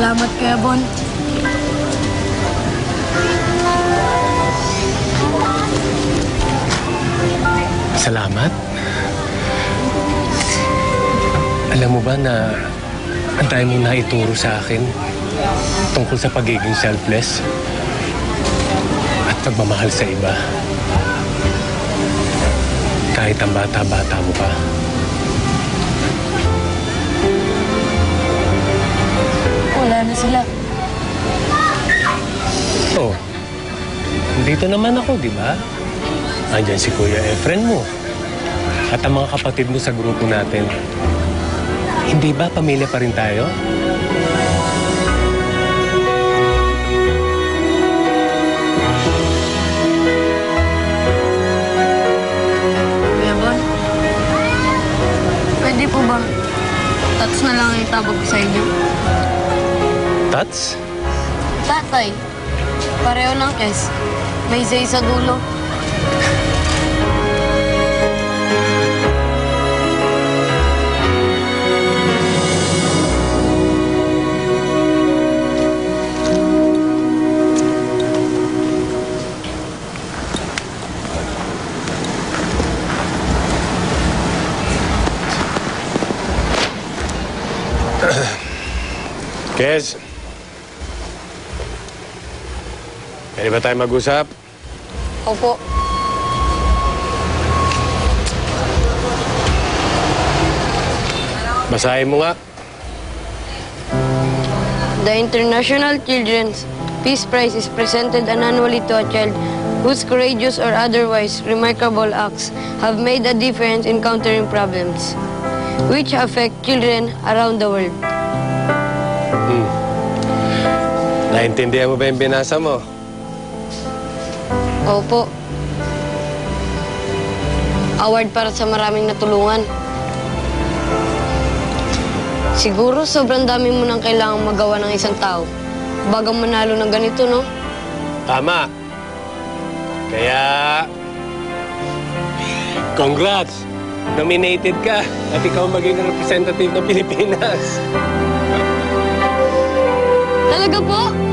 Salamat, Kuya. Salamat. Alam mo ba na ang dami mong naituro sa akin tungkol sa pagiging selfless at pagmamahal sa iba. Kahit ang bata-bata mo pa. Sila. Oh, dito naman ako, di ba? Andyan si Kuya Efren mo. At ang mga kapatid mo sa grupo natin. Hindi ba pamilya pa rin tayo? Kuya Bon. Pwede po ba? Tats na lang ang itabag ko sa inyo. Tats? Tatay, pareho ng kes. May zay sa dulo. Kez? Pwede ba tayo mag-usap? Opo. Basahin mo nga. The International Children's Peace Prize is presented annually to a child whose courageous or otherwise remarkable acts have made a difference in countering problems which affect children around the world. Naintindihan mo ba yung binasa mo? Opo. Award para sa maraming natulungan. Siguro sobrang dami mo nang kailangang magawa ng isang tao bagang manalo ng ganito, no? Tama. Kaya... Congrats! Nominated ka at ikaw maging representative ng Pilipinas. Talaga po?